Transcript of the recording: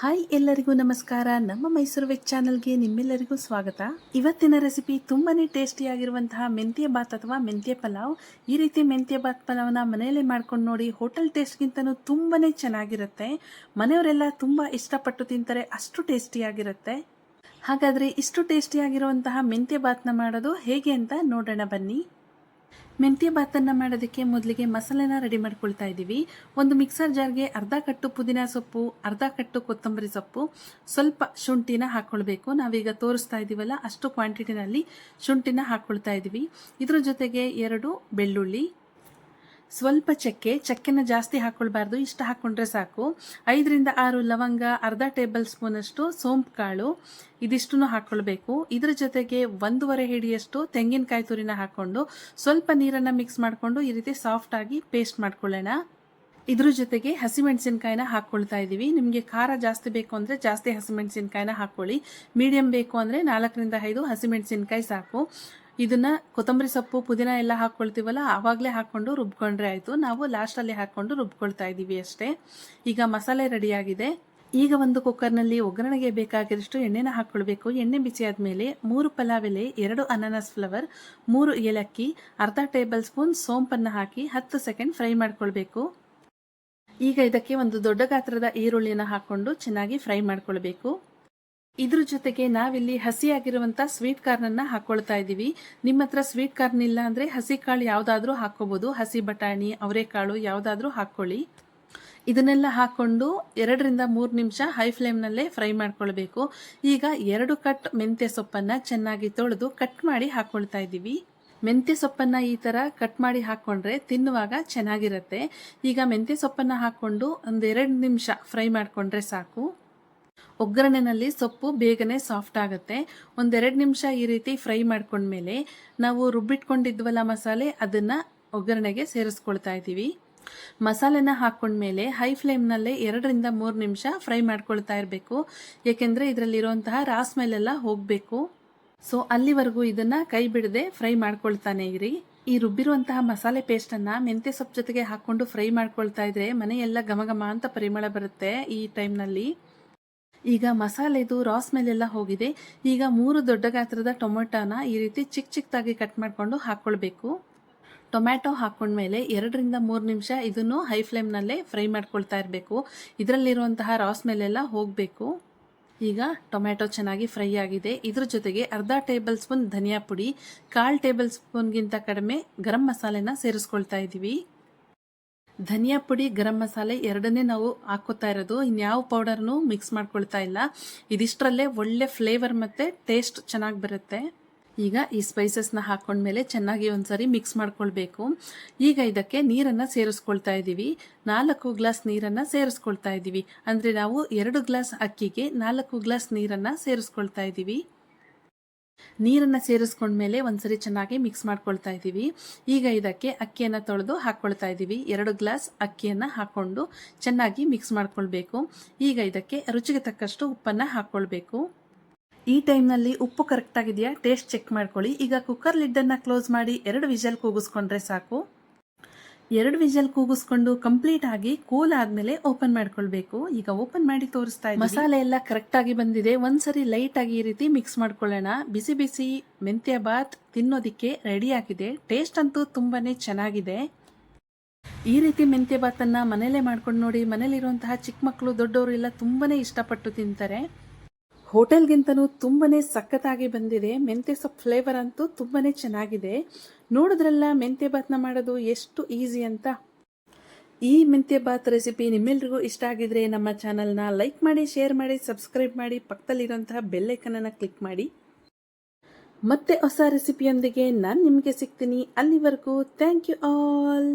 Hi ಎಲ್ಲರಿಗೂ ನಮಸ್ಕಾರ. ನಮ್ಮ ಮೈಸೂರು ವೆಜ್ ಚಾನಲ್ಗೆ ನಿಮ್ಮೆಲ್ಲರಿಗೂ ಸ್ವಾಗತ. ಇವತ್ತಿನ ರೆಸಿಪಿ ತುಂಬಾನೇ ಟೇಸ್ಟಿಯಾಗಿರುವಂತಹ ಮೆಂತ್ಯ ಬಾತ್ ಅಥವಾ ಮೆಂತ್ಯ ಪಲಾವ್. ಈ ರೀತಿ ಮೆಂತ್ಯ ಬಾತ್ ಪಲಾವ್ನ ಮನೆಯಲ್ಲೇ ಮಾಡ್ಕೊಂಡು ನೋಡಿ ಹೋಟೆಲ್ ಟೇಸ್ಟ್ಗಿಂತನೂ ತುಂಬಾನೇ ಚೆನ್ನಾಗಿರುತ್ತೆ. ಮನೆಯವರೆಲ್ಲ ತುಂಬ ಇಷ್ಟಪಟ್ಟು ತಿಂತಾರೆ, ಅಷ್ಟು ಟೇಸ್ಟಿಯಾಗಿರುತ್ತೆ ಹಾಗಾದರೆ ಇಷ್ಟು ಟೇಸ್ಟಿಯಾಗಿರುವಂತಹ ಮೆಂತ್ಯ ಬಾತ್ನ ಮಾಡೋದು ಹೇಗೆ ಅಂತ ನೋಡೋಣ ಬನ್ನಿ. ಮೆಂತ್ಯ ಬಾತನ್ನು ಮಾಡೋದಕ್ಕೆ ಮೊದಲಿಗೆ ಮಸಾಲೆನ ರೆಡಿ ಮಾಡ್ಕೊಳ್ತಾ ಇದ್ದೀವಿ ಒಂದು ಮಿಕ್ಸರ್ ಜಾರ್ಗೆ ಅರ್ಧ ಕಟ್ಟು ಪುದೀನ ಸೊಪ್ಪು, ಅರ್ಧ ಕಟ್ಟು ಕೊತ್ತಂಬರಿ ಸೊಪ್ಪು, ಸ್ವಲ್ಪ ಶುಂಠಿನ ಹಾಕ್ಕೊಳ್ಬೇಕು ನಾವೀಗ ತೋರಿಸ್ತಾ ಇದ್ದೀವಲ್ಲ ಅಷ್ಟು ಕ್ವಾಂಟಿಟಿನಲ್ಲಿ ಶುಂಠಿನ ಹಾಕ್ಕೊಳ್ತಾ ಇದ್ದೀವಿ ಇದ್ರ ಜೊತೆಗೆ ಎರಡು ಬೆಳ್ಳುಳ್ಳಿ ಸ್ವಲ್ಪ ಚಕ್ಕೆ, ಚಕ್ಕೆನ ಜಾಸ್ತಿ ಹಾಕ್ಕೊಳ್ಬಾರ್ದು ಇಷ್ಟು ಹಾಕ್ಕೊಂಡ್ರೆ ಸಾಕು. ಐದರಿಂದ ಆರು ಲವಂಗ, ಅರ್ಧ ಟೇಬಲ್ ಸ್ಪೂನಷ್ಟು ಸೋಂಪು ಕಾಳು ಇದಿಷ್ಟನ್ನು ಹಾಕ್ಕೊಳ್ಬೇಕು ಇದರ ಜೊತೆಗೆ ಒಂದೂವರೆ ಹಿಡಿಯಷ್ಟು ತೆಂಗಿನಕಾಯಿ ತುರಿನ ಹಾಕ್ಕೊಂಡು ಸ್ವಲ್ಪ ನೀರನ್ನು ಮಿಕ್ಸ್ ಮಾಡಿಕೊಂಡು ಈ ರೀತಿ ಸಾಫ್ಟಾಗಿ ಪೇಸ್ಟ್ ಮಾಡ್ಕೊಳ್ಳೋಣ. ಇದ್ರ ಜೊತೆಗೆ ಹಸಿಮೆಣಸಿನ್ಕಾಯಿನ ಹಾಕ್ಕೊಳ್ತಾ ಇದ್ದೀವಿ ನಿಮಗೆ ಖಾರ ಜಾಸ್ತಿ ಬೇಕು ಅಂದರೆ ಜಾಸ್ತಿ ಹಸಿಮೆಣಸಿನ್ಕಾಯಿನ ಹಾಕ್ಕೊಳ್ಳಿ ಮೀಡಿಯಂ ಬೇಕು ಅಂದರೆ ನಾಲ್ಕರಿಂದ ಐದು ಹಸಿಮೆಣಸಿನ್ಕಾಯಿ ಸಾಕು. ಇದನ್ನ ಕೊತ್ತಂಬರಿ ಸೊಪ್ಪು, ಪುದೀನ ಎಲ್ಲ ಹಾಕ್ಕೊಳ್ತೀವಲ್ಲ ಆವಾಗಲೇ ಹಾಕ್ಕೊಂಡು ರುಬ್ಕೊಂಡ್ರೆ ಆಯಿತು. ನಾವು ಲಾಸ್ಟಲ್ಲಿ ಹಾಕ್ಕೊಂಡು ರುಬ್ಕೊಳ್ತಾ ಇದ್ದೀವಿ ಅಷ್ಟೇ. ಈಗ ಮಸಾಲೆ ರೆಡಿಯಾಗಿದೆ ಈಗ ಒಂದು ಕುಕ್ಕರ್ನಲ್ಲಿ ಒಗ್ಗರಣೆಗೆ ಬೇಕಾಗಿರಷ್ಟು ಎಣ್ಣೆನ ಹಾಕ್ಕೊಳ್ಬೇಕು ಎಣ್ಣೆ ಬಿಸಿ ಆದಮೇಲೆ ಮೂರು ಪಲಾವ್ ಎಲೆ ಎರಡು ಅನಾನಸ್ ಫ್ಲವರ್ ಮೂರು ಏಲಕ್ಕಿ, ಅರ್ಧ ಟೇಬಲ್ ಸ್ಪೂನ್ ಸೋಂಪನ್ನು ಹಾಕಿ ಹತ್ತು ಸೆಕೆಂಡ್ ಫ್ರೈ ಮಾಡ್ಕೊಳ್ಬೇಕು. ಈಗ ಇದಕ್ಕೆ ಒಂದು ದೊಡ್ಡ ಗಾತ್ರದ ಈರುಳ್ಳಿನ ಹಾಕ್ಕೊಂಡು ಚೆನ್ನಾಗಿ ಫ್ರೈ ಮಾಡ್ಕೊಳ್ಬೇಕು. ಇದ್ರ ಜೊತೆಗೆ ನಾವಿಲ್ಲಿ ಹಸಿಯಾಗಿರುವಂತ ಸ್ವೀಟ್ ಕಾರ್ನನ್ನು ಹಾಕೊಳ್ತಾ ಇದೀವಿ. ನಿಮ್ಮ ಹತ್ರ ಸ್ವೀಟ್ ಕಾರ್ನ್ ಇಲ್ಲ ಅಂದ್ರೆ ಹಸಿ ಕಾಳು ಯಾವ್ದಾದ್ರು ಹಾಕೋಬಹುದು ಹಸಿ ಬಟಾಣಿ, ಅವರೆಕಾಳು ಯಾವ್ದಾದ್ರು ಹಾಕೊಳ್ಳಿ ಇದನ್ನೆಲ್ಲ ಹಾಕೊಂಡು ಎರಡರಿಂದ ಮೂರು ನಿಮಿಷ ಹೈ ಫ್ಲೇಮ್ನಲ್ಲೇ ಫ್ರೈ ಮಾಡ್ಕೊಳ್ಬೇಕು. ಈಗ ಎರಡು ಕಟ್ ಮೆಂತ್ಯ ಸೊಪ್ಪನ್ನ ಚೆನ್ನಾಗಿ ತೊಳೆದು ಕಟ್ ಮಾಡಿ ಹಾಕೊಳ್ತಾ ಇದ್ದೀವಿ ಮೆಂತ್ಯ ಸೊಪ್ಪನ್ನ ಈ ತರ ಕಟ್ ಮಾಡಿ ಹಾಕೊಂಡ್ರೆ ತಿನ್ನುವಾಗ ಚೆನ್ನಾಗಿರುತ್ತೆ. ಈಗ ಮೆಂತ್ಯ ಸೊಪ್ಪನ್ನ ಹಾಕೊಂಡು ಒಂದೆರಡು ನಿಮಿಷ ಫ್ರೈ ಮಾಡ್ಕೊಂಡ್ರೆ ಸಾಕು. ಒಗ್ಗರಣೆನಲ್ಲಿ ಸೊಪ್ಪು ಬೇಗನೆ ಸಾಫ್ಟ್ ಆಗುತ್ತೆ. ಒಂದೆರಡು ನಿಮಿಷ ಈ ರೀತಿ ಫ್ರೈ ಮಾಡ್ಕೊಂಡ್ಮೇಲೆ ನಾವು ರುಬ್ಬಿಟ್ಕೊಂಡಿದ್ವಲ್ಲ ಮಸಾಲೆ, ಅದನ್ನು ಒಗ್ಗರಣೆಗೆ ಸೇರಿಸ್ಕೊಳ್ತಾ ಇದ್ದೀವಿ. ಮಸಾಲೆನ ಹಾಕ್ಕೊಂಡ್ಮೇಲೆ ಹೈ ಫ್ಲೇಮ್ನಲ್ಲೇ ಎರಡರಿಂದ ಮೂರು ನಿಮಿಷ ಫ್ರೈ ಮಾಡ್ಕೊಳ್ತಾ ಇರಬೇಕು. ಏಕೆಂದರೆ ಇದರಲ್ಲಿರುವಂತಹ ರಾಸ್ ಮೇಲೆಲ್ಲ ಹೋಗಬೇಕು. ಸೊ ಅಲ್ಲಿವರೆಗೂ ಇದನ್ನು ಕೈ ಬಿಡದೆ ಫ್ರೈ ಮಾಡ್ಕೊಳ್ತಾನೆ ಇರಿ. ಈ ರುಬ್ಬಿರುವಂತಹ ಮಸಾಲೆ ಪೇಸ್ಟನ್ನು ಮೆಂತ್ಯ ಸೊಪ್ಪು ಜೊತೆಗೆ ಹಾಕ್ಕೊಂಡು ಫ್ರೈ ಮಾಡ್ಕೊಳ್ತಾ ಇದ್ರೆ ಮನೆಯೆಲ್ಲ ಘಮ ಘಮ ಅಂತ ಪರಿಮಳ ಬರುತ್ತೆ ಈ ಟೈಮ್ನಲ್ಲಿ ಈಗ ಮಸಾಲೆದು ರಾಸ್ ಮೇಲೆಲ್ಲ ಹೋಗಿದೆ. ಈಗ ಮೂರು ದೊಡ್ಡ ಗಾತ್ರದ ಟೊಮೊಟೊನ ಈ ರೀತಿ ಚಿಕ್ಕ ಚಿಕ್ಕದಾಗಿ ಕಟ್ ಮಾಡಿಕೊಂಡು ಹಾಕ್ಕೊಳ್ಬೇಕು ಟೊಮ್ಯಾಟೊ ಹಾಕೊಂಡ್ಮೇಲೆ ಎರಡರಿಂದ ಮೂರು ನಿಮಿಷ ಇದನ್ನು ಹೈ ಫ್ಲೇಮ್ನಲ್ಲೇ ಫ್ರೈ ಮಾಡ್ಕೊಳ್ತಾ ಇರಬೇಕು. ಇದರಲ್ಲಿರುವಂತಹ ರಾಸ್ ಮೇಲೆಲ್ಲ ಹೋಗಬೇಕು. ಈಗ ಟೊಮ್ಯಾಟೊ ಚೆನ್ನಾಗಿ ಫ್ರೈ ಆಗಿದೆ. ಇದ್ರ ಜೊತೆಗೆ ಅರ್ಧ ಟೇಬಲ್ ಸ್ಪೂನ್ ಧನಿಯಾ ಪುಡಿ, ಕಾಲು ಟೇಬಲ್ ಸ್ಪೂನ್ಗಿಂತ ಕಡಿಮೆ ಗರಂ ಮಸಾಲೆನ ಸೇರಿಸ್ಕೊಳ್ತಾ ಇದ್ದೀವಿ ಧನಿಯಾ ಪುಡಿ, ಗರಂ ಮಸಾಲೆ ಎರಡನ್ನೇ ನಾವು ಹಾಕೋತಾ ಇರೋದು. ಇನ್ಯಾವ ಪೌಡರ್ನು ಮಿಕ್ಸ್ ಮಾಡ್ಕೊಳ್ತಾ ಇಲ್ಲ. ಇದಿಷ್ಟರಲ್ಲೇ ಒಳ್ಳೆ ಫ್ಲೇವರ್ ಮತ್ತು ಟೇಸ್ಟ್ ಚೆನ್ನಾಗಿ ಬರುತ್ತೆ. ಈಗ ಈ ಸ್ಪೈಸಸ್ನ ಹಾಕೊಂಡ್ಮೇಲೆ ಚೆನ್ನಾಗಿ ಒಂದ್ಸರಿ ಮಿಕ್ಸ್ ಮಾಡ್ಕೊಳ್ಬೇಕು. ಈಗ ಇದಕ್ಕೆ ನೀರನ್ನು ಸೇರಿಸ್ಕೊಳ್ತಾ ಇದ್ದೀವಿ ನಾಲ್ಕು ಗ್ಲಾಸ್ ನೀರನ್ನು ಸೇರಿಸ್ಕೊಳ್ತಾ ಇದ್ದೀವಿ ಅಂದರೆ ನಾವು ಎರಡು ಗ್ಲಾಸ್ ಅಕ್ಕಿಗೆ ನಾಲ್ಕು ಗ್ಲಾಸ್ ನೀರನ್ನು ಸೇರಿಸ್ಕೊಳ್ತಾ ಇದ್ದೀವಿ ನೀರನ್ನು ಸೇರಿಸ್ಕೊಂಡ್ಮೇಲೆ ಒಂದ್ಸರಿ ಚೆನ್ನಾಗಿ ಮಿಕ್ಸ್ ಮಾಡ್ಕೊಳ್ತಾ ಇದ್ದೀವಿ. ಈಗ ಇದಕ್ಕೆ ಅಕ್ಕಿಯನ್ನು ತೊಳೆದು ಹಾಕ್ಕೊಳ್ತಾ ಇದ್ದೀವಿ. ಎರಡು ಗ್ಲಾಸ್ ಅಕ್ಕಿಯನ್ನು ಹಾಕ್ಕೊಂಡು ಚೆನ್ನಾಗಿ ಮಿಕ್ಸ್ ಮಾಡ್ಕೊಳ್ಬೇಕು. ಈಗ ಇದಕ್ಕೆ ರುಚಿಗೆ ತಕ್ಕಷ್ಟು ಉಪ್ಪನ್ನು ಹಾಕ್ಕೊಳ್ಬೇಕು ಈ ಟೈಮ್ನಲ್ಲಿ ಉಪ್ಪು ಕರೆಕ್ಟಾಗಿದೆಯಾ ಟೇಸ್ಟ್ ಚೆಕ್ ಮಾಡ್ಕೊಳ್ಳಿ. ಈಗ ಕುಕ್ಕರ್ ಲಿಡ್ಡನ್ನು ಕ್ಲೋಸ್ ಮಾಡಿ ಎರಡು ವಿಜಲ್ ಕೂಗಿಸ್ಕೊಂಡ್ರೆ ಸಾಕು. ಎರಡು ವಿಜಲ್ ಕೂಗಿಸ್ಕೊಂಡು ಕಂಪ್ಲೀಟ್ ಆಗಿ ಕೂಲ್ ಆದ್ಮೇಲೆ ಓಪನ್ ಮಾಡ್ಕೊಳ್ಬೇಕು. ಈಗ ಓಪನ್ ಮಾಡಿ ತೋರಿಸ್ತಾ ಇದ್ದೀನಿ ಮಸಾಲೆ ಎಲ್ಲ ಕರೆಕ್ಟ್ ಆಗಿ ಬಂದಿದೆ. ಒಂದ್ಸರಿ ಲೈಟ್ ಆಗಿ ಈ ರೀತಿ ಮಿಕ್ಸ್ ಮಾಡ್ಕೊಳ್ಳೋಣ. ಬಿಸಿ ಬಿಸಿ ಮೆಂತ್ಯ ಬಾತ್ ತಿನ್ನೋದಿಕ್ಕೆ ರೆಡಿ ಆಗಿದೆ. ಟೇಸ್ಟ್ ಅಂತೂ ತುಂಬಾನೇ ಚೆನ್ನಾಗಿದೆ. ಈ ರೀತಿ ಮೆಂತ್ಯ ಬಾತನ್ನ ಮನೇಲೆ ಮಾಡ್ಕೊಂಡು ನೋಡಿ ಮನೇಲಿರುವಂತಹ ಚಿಕ್ಕ ಮಕ್ಕಳು ದೊಡ್ಡವರು ಎಲ್ಲ ತುಂಬಾನೇ ಇಷ್ಟಪಟ್ಟು ತಿಂತಾರೆ. ಹೋಟೆಲ್ಗಿಂತನೂ ತುಂಬನೇ ಸಖತ್ತಾಗಿ ಬಂದಿದೆ. ಮೆಂತ್ಯ ಸೊಪ್ಪು ಫ್ಲೇವರ್ ಅಂತೂ ತುಂಬನೇ ಚೆನ್ನಾಗಿದೆ. ನೋಡಿದ್ರಲ್ಲ ಮೆಂತ್ಯ ಬಾತ್ನ ಮಾಡೋದು ಎಷ್ಟು ಈಸಿ ಅಂತ? ಈ ಮೆಂತ್ಯ ಬಾತ್ ರೆಸಿಪಿ ನಿಮ್ಮೆಲ್ರಿಗೂ ಇಷ್ಟ ಆಗಿದ್ರೆ ನಮ್ಮ ಚಾನಲ್ನ ಲೈಕ್ ಮಾಡಿ ಶೇರ್ ಮಾಡಿ ಸಬ್ಸ್ಕ್ರೈಬ್ ಮಾಡಿ ಪಕ್ಕದಲ್ಲಿರುವಂತಹ ಬೆಲ್ಲೈಕನನ್ನು ಕ್ಲಿಕ್ ಮಾಡಿ. ಮತ್ತೆ ಹೊಸ ರೆಸಿಪಿಯೊಂದಿಗೆ ನಾನು ನಿಮಗೆ ಸಿಗ್ತೀನಿ. ಅಲ್ಲಿವರೆಗೂ ಥ್ಯಾಂಕ್ ಯು ಆಲ್